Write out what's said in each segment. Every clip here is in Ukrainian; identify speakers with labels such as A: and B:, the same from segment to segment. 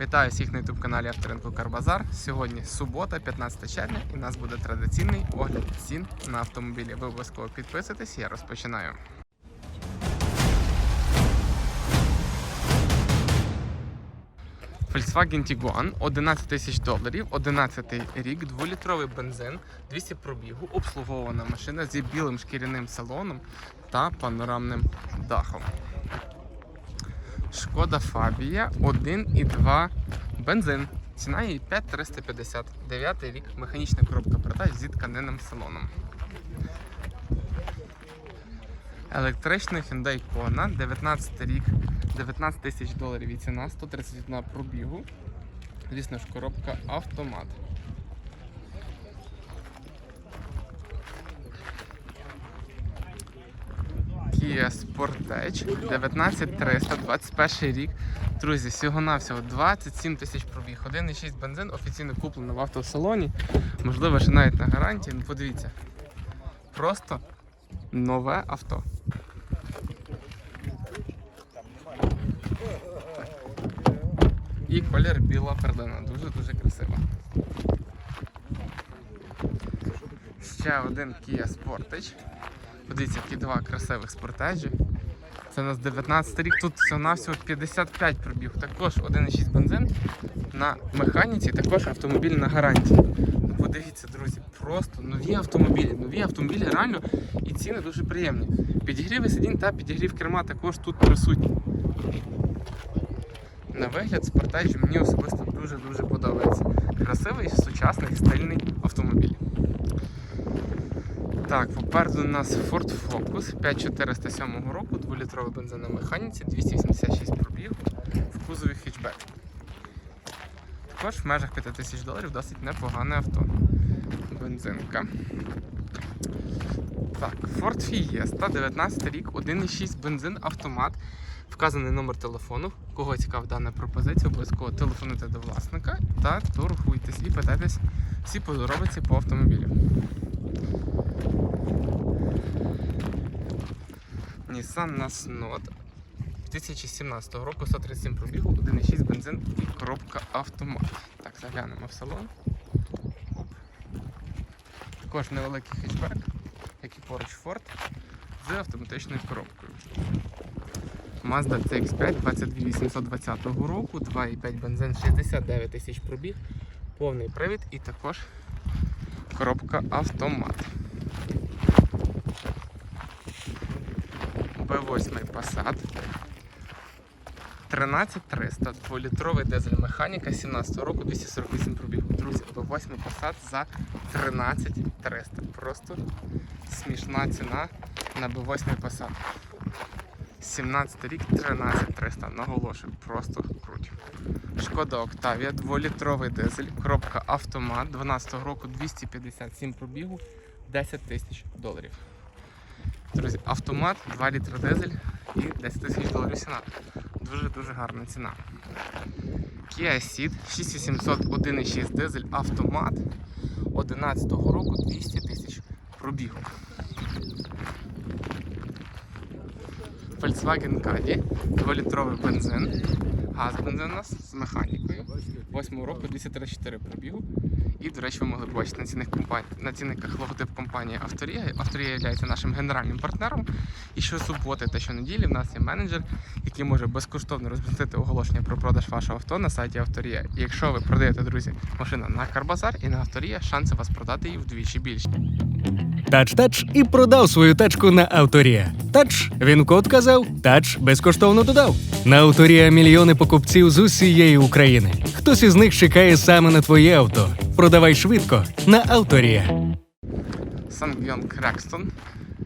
A: Вітаю всіх на youtube каналі Авторинку Карбазар. Сьогодні субота, 15 червня, і у нас буде традиційний огляд цін на автомобілі. Ви обов'язково підписуйтесь, я розпочинаю. Volkswagen Tiguan 11 тисяч доларів, 11 рік, 2-літровий бензин, 200 пробігу, обслуговувана машина зі білим шкіряним салоном та панорамним дахом. Шкода Фабія 1,2 бензин. Ціна її 5350. 9 рік, механічна коробка передач зі тканинним салоном. Електричний Hyundai Kona, 19 рік, 19 тисяч доларів і ціна, 131 пробігу. Звісно ж, коробка автомат. Kia Sportage 19300, 21 рік. Друзі, всього-навсього 27 тисяч пробіг. 1,6 бензин офіційно куплено в автосалоні. Можливо, ще навіть на гарантії. Ну подивіться. Просто нове авто. І колір біла перлина. Дуже-дуже красива. Ще один Kia Sportage. Подивіться, які два красивих спортеджі. Це у нас 19 рік, тут всього-навсього 55 пробіг. Також 1,6 бензин на механіці, також автомобіль на гарантії. Ну, Подивіться, друзі, просто нові автомобілі. Нові автомобілі реально і ціни дуже приємні. Підігріви сидінь та підігрів керма також тут присутні. На вигляд спортеджі мені особисто дуже-дуже подобається. Красивий, сучасний, стильний автомобіль. Так, попереду у нас Ford Focus 5407 року, 2-літровий бензин на механіці, 286 пробіг в кузові хетчбек. Також в межах 5000 доларів досить непогане авто. Бензинка. Так, Ford Fiesta, 19 рік, 1,6 бензин, автомат. Вказаний номер телефону. Кого цікавить дана пропозиція, обов'язково телефонуйте до власника та торгуйтесь і питайтесь всі подробиці по автомобілю. Nissan Nasnod 2017 року 137 пробігу, 1,6 бензин і коробка автомат. Так, заглянемо в салон. Оп. Також невеликий хетчбек, як і поруч Ford, з автоматичною коробкою. Mazda CX5 22820 року, 2,5 бензин, 69 тисяч пробіг, повний привід і також коробка автомат. B8 Passat 13300, 2-літровий дизель механіка 17 року 248 пробігу. Друзі, B8 Passat за 13300. Просто смішна ціна на B8 Passat. 17 рік 13300. Наголошую, просто круть. Шкода Octavia, 2-літровий дизель, коробка автомат 12 року 257 пробігу, 10 тисяч доларів. Друзі, автомат, 2 літри дизель і 10 тисяч доларів ціна. Дуже-дуже гарна ціна. Kia Ceed 6800 1,6 дизель автомат 11 року 200 тисяч пробігу. Volkswagen Caddy 2-літровий бензин. Газ бензин у нас з механікою. 8 року 234 пробігу. І, до речі, ви могли бачити на цінних компаній на цінниках логотип компанії Авторія. Авторія є нашим генеральним партнером. І щосуботи та щонеділі в нас є менеджер, який може безкоштовно розмістити оголошення про продаж вашого авто на сайті Авторія. І якщо ви продаєте, друзі, машину на Карбазар і на Авторія, шанси вас продати її вдвічі більші.
B: Тач-тач і продав свою тачку на Авторія. Тач, він код казав, тач безкоштовно додав. На Авторія мільйони покупців з усієї України. Хтось із них чекає саме на твоє авто. Продавай швидко на Авторія.
A: Сангйон Крекстон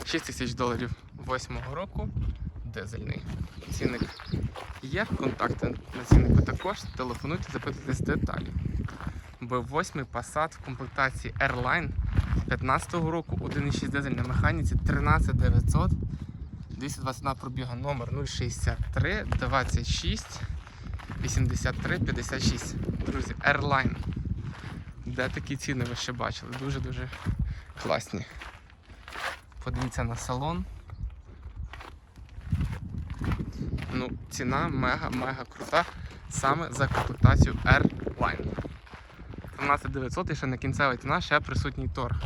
A: 6 тисяч доларів 8-го року. Дизельний. Цінник є, контакти на ціннику також. Телефонуйте, запитуйтесь деталі. B8 Passat в комплектації Airline 15 року, 1,6 дизель на механіці 13900. 221 пробіга номер 063 26 83 56. Друзі, Airline. Де такі ціни ви ще бачили? Дуже-дуже класні. Подивіться на салон. Ну, ціна мега-мега крута. саме за комплектацію R-Line. 13900 і ще на кінцева ціна ще присутній торг.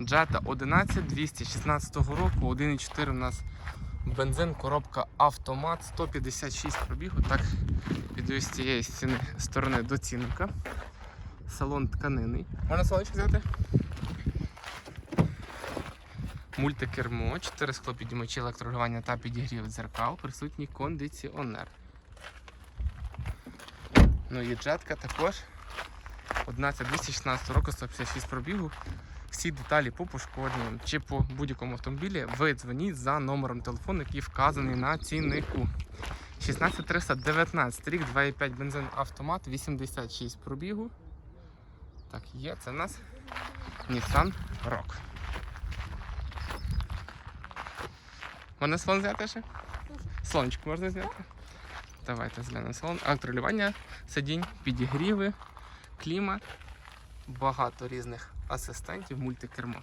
A: Jetta 11 216 року, 1,4 у нас бензин, коробка автомат, 156 пробігу. Так, піду з цієї сторони до цінника. Салон тканинний. Можна салончик взяти? Мультикермо, 4 склопідіймачі електрорегулювання та підігрів дзеркал, присутній кондиціонер. Ну і джетка також. 11216 року, 156 пробігу. Всі деталі по пошкодженням чи по будь-якому автомобілі ви дзвоніть за номером телефону, який вказаний на ціннику. 16319 рік, 2,5 бензин автомат, 86 пробігу. Так, є, це у нас Nissan Rock. Можна салон зняти ще? Салончик можна зняти? Давайте зглянемо салон. Електролювання сидінь, підігріви, клімат, багато різних асистентів, мультикермо.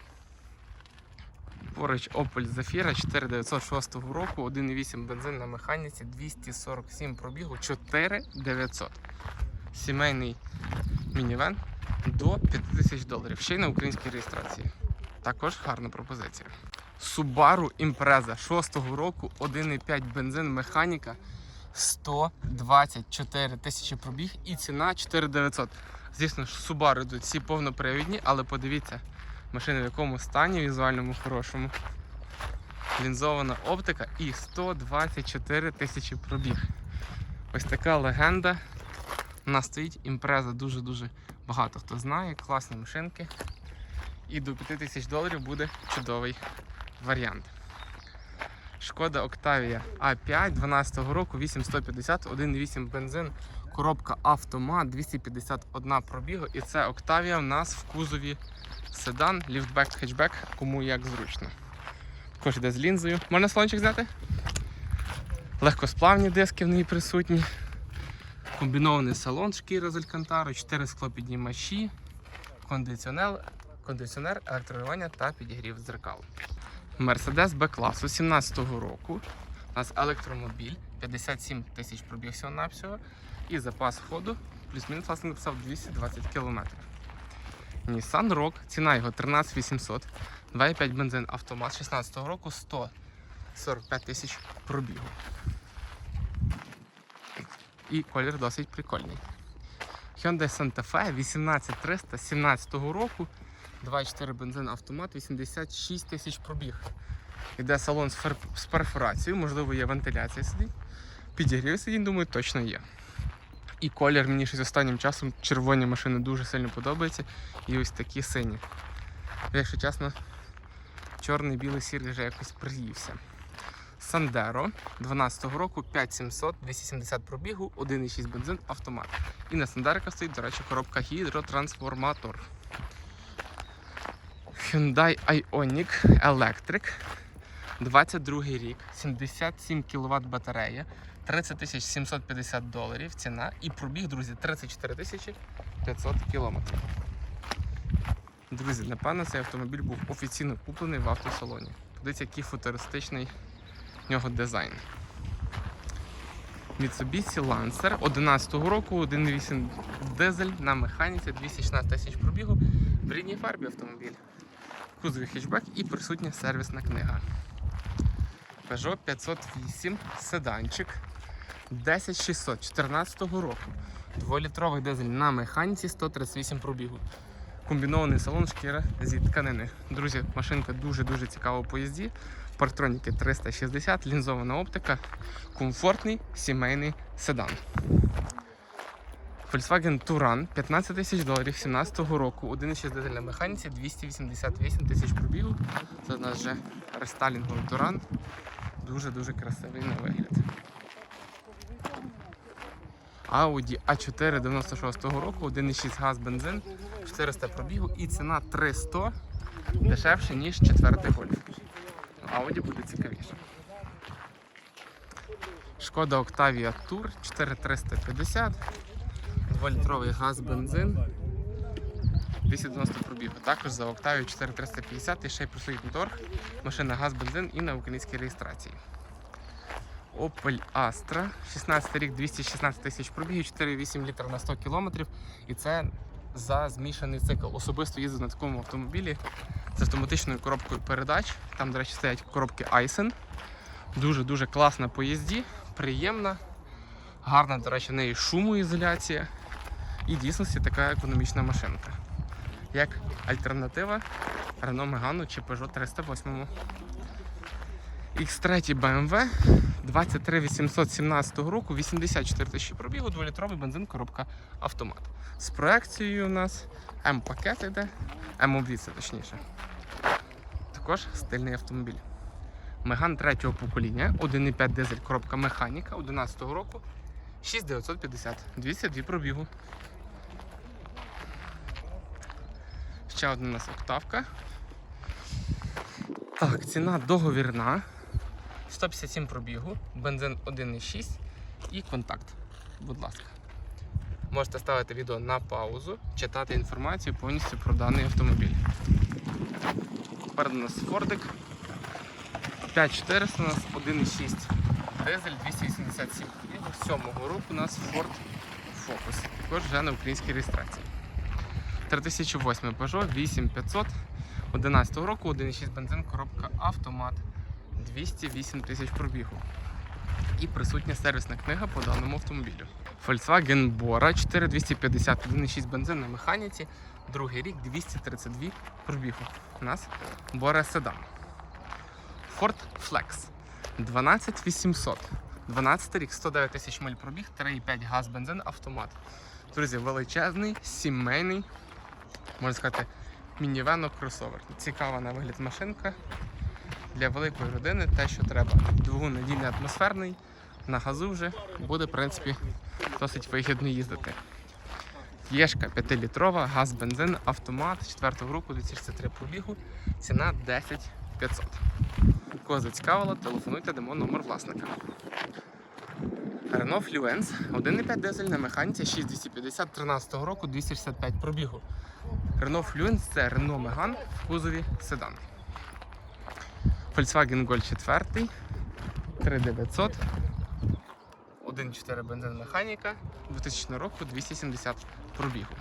A: Поруч Opel Zafira 4906 року, 1,8 бензин на механіці, 247 пробігу, 4900. Сімейний мінівен до 5000 доларів. Ще й на українській реєстрації. Також гарна пропозиція. Subaru Impreza 6 року, 1,5 бензин, механіка 124 тисячі пробіг і ціна 4900. Звісно ж, Subaru йдуть всі повнопривідні, але подивіться, машина в якому стані візуальному хорошому. Лінзована оптика і 124 тисячі пробіг. Ось така легенда. У нас стоїть імпреза дуже-дуже багато хто знає, класні машинки. І до 5 тисяч доларів буде чудовий варіант. Шкода Octavia A5 12 року, 8150, 1,8 бензин, коробка автомат, 251 пробігу. І це Octavia в нас в кузові седан, ліфтбек, хетчбек, кому як зручно. Також йде з лінзою. Можна салончик взяти? Легкосплавні диски в ній присутні. Комбінований салон шкіра з алькантару, 4 склопіднімачі, кондиціонер, кондиціонер, електрорегулювання та підігрів дзеркал. Mercedes B-класу 17-го року. У нас електромобіль, 57 тисяч пробіг всього навсього І запас ходу, плюс-мінус власне написав 220 км. Nissan Rogue, ціна його 13 800, 2,5 бензин автомат 16-го року, 145 тисяч пробігу. І колір досить прикольний. Hyundai Santa Fe 18300 17 року, 2,4 бензин автомат, 86 тисяч пробіг. Іде салон з, перфорацією, можливо, є вентиляція сидінь. Підігрів сидінь, думаю, точно є. І колір мені щось останнім часом червоні машини дуже сильно подобаються. І ось такі сині. Якщо чесно, чорний, білий, сірий вже якось приївся. Сандеро 12-го року 5700, 270 пробігу, 1,6 бензин, автомат. І на Сандерика стоїть, до речі, коробка гідротрансформатор. Hyundai Ioniq Electric. 22 рік, 77 кВт батарея, 30 750 доларів ціна і пробіг, друзі, 34 500 кілометрів. Друзі, напевно, цей автомобіль був офіційно куплений в автосалоні. Подивіться, який футуристичний в нього дизайн. Mitsubishi Lancer 11 року, 1.8 дизель на механіці, 216 тисяч пробігу. В рідній фарбі автомобіль. Кузовий хетчбек і присутня сервісна книга. Peugeot 508 седанчик 10600 14 року. 2-літровий дизель на механіці 138 пробігу. Комбінований салон шкіра зі тканини. Друзі, машинка дуже-дуже цікава у поїзді. Парктроніки 360, лінзована оптика, комфортний сімейний седан. Volkswagen Touran 15 тисяч доларів 17 року, 1,6 дизель на механіці, 288 тисяч пробігу. Це у нас вже рестайлінговий Touran. Дуже-дуже красивий на вигляд. Audi A4 96 року, 1,6 газ бензин, 400 пробігу і ціна 300 дешевше, ніж четвертий гольф. Audi буде цікавіше. Шкода Octavia Tour 4350, 2-літровий газ бензин. 290 пробігу. Також за Octavia 4350 і ще й присутній торг. Машина газ бензин і на українській реєстрації. Opel Astra, 16 рік, 216 тисяч пробігів, 4,8 літра на 100 кілометрів. І це за змішаний цикл. Особисто їздив на такому автомобілі з автоматичною коробкою передач. Там, до речі, стоять коробки Aisin. Дуже-дуже класна по їзді, приємна, гарна, до речі, в неї шумоізоляція. І дійсності така економічна машинка. Як альтернатива Renault Megane чи Peugeot 308. X3 BMW 23817 року, 84 тисячі пробігу, 2-літровий бензин, коробка автомат. З проекцією у нас М-пакет йде, М-обвід це точніше. Також стильний автомобіль. Меган третього покоління, 1,5 дизель, коробка механіка 11 року, 6950, 202 пробігу. Ще одна у нас октавка. Так, ціна договірна. 157 пробігу, бензин 1,6 і контакт. Будь ласка. Можете ставити відео на паузу, читати інформацію повністю про даний автомобіль. Тепер у нас Фордик. 5400 у нас 1,6 дизель 287 пробігу. 7 року у нас Ford Focus. Також вже на українській реєстрації. 3008 Peugeot 8500 11 року 1,6 бензин, коробка автомат 208 тисяч пробігу. І присутня сервісна книга по даному автомобілю. Volkswagen Bora 4250 1,6 бензин на механіці, другий рік 232 пробігу. У нас Bora Sedan. Ford Flex 12800. 12 рік, 109 тисяч миль пробіг, 3,5 газ, бензин, автомат. Друзі, величезний, сімейний, можна сказати, мінівено кросовер. Цікава на вигляд машинка для великої родини, те, що треба. Двигун надійний атмосферний, на газу вже буде, в принципі, досить вигідно їздити. Єшка 5-літрова, газ, бензин, автомат 4 року, 263 пробігу, ціна 10 500. Кого зацікавило, телефонуйте, дамо номер власника. Renault Fluence 1,5 дизель на механіці 6250 13 року 265 пробігу. Renault Fluence це Renault Megane в кузові седан. Volkswagen Golf 4 3900 1,4 бензин механіка 2000 року 270 пробігу.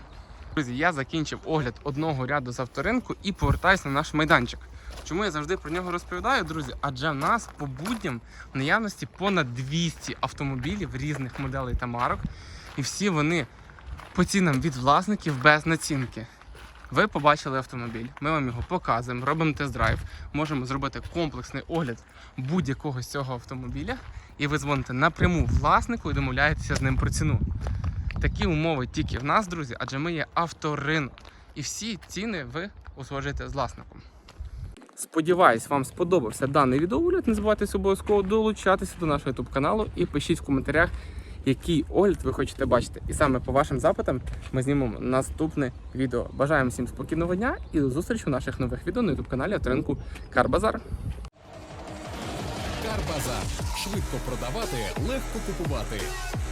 A: Друзі, я закінчив огляд одного ряду з авторинку і повертаюся на наш майданчик. Чому я завжди про нього розповідаю, друзі? Адже в нас по будням в наявності понад 200 автомобілів різних моделей та марок, і всі вони по цінам від власників без націнки. Ви побачили автомобіль, ми вам його показуємо, робимо тест-драйв, можемо зробити комплексний огляд будь-якого з цього автомобіля, і ви дзвоните напряму власнику і домовляєтеся з ним про ціну. Такі умови тільки в нас, друзі, адже ми є авторинок. І всі ціни ви узгоджуєте з власником. Сподіваюсь, вам сподобався даний відеоогляд. Не забувайте обов'язково долучатися до нашого YouTube каналу і пишіть в коментарях, який огляд ви хочете бачити. І саме по вашим запитам ми знімемо наступне відео. Бажаємо всім спокійного дня і до зустрічі у наших нових відео на YouTube каналі Авторинку Карбазар.
C: Карбазар. Швидко продавати, легко купувати.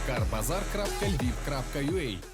C: Карбазар.львів.ua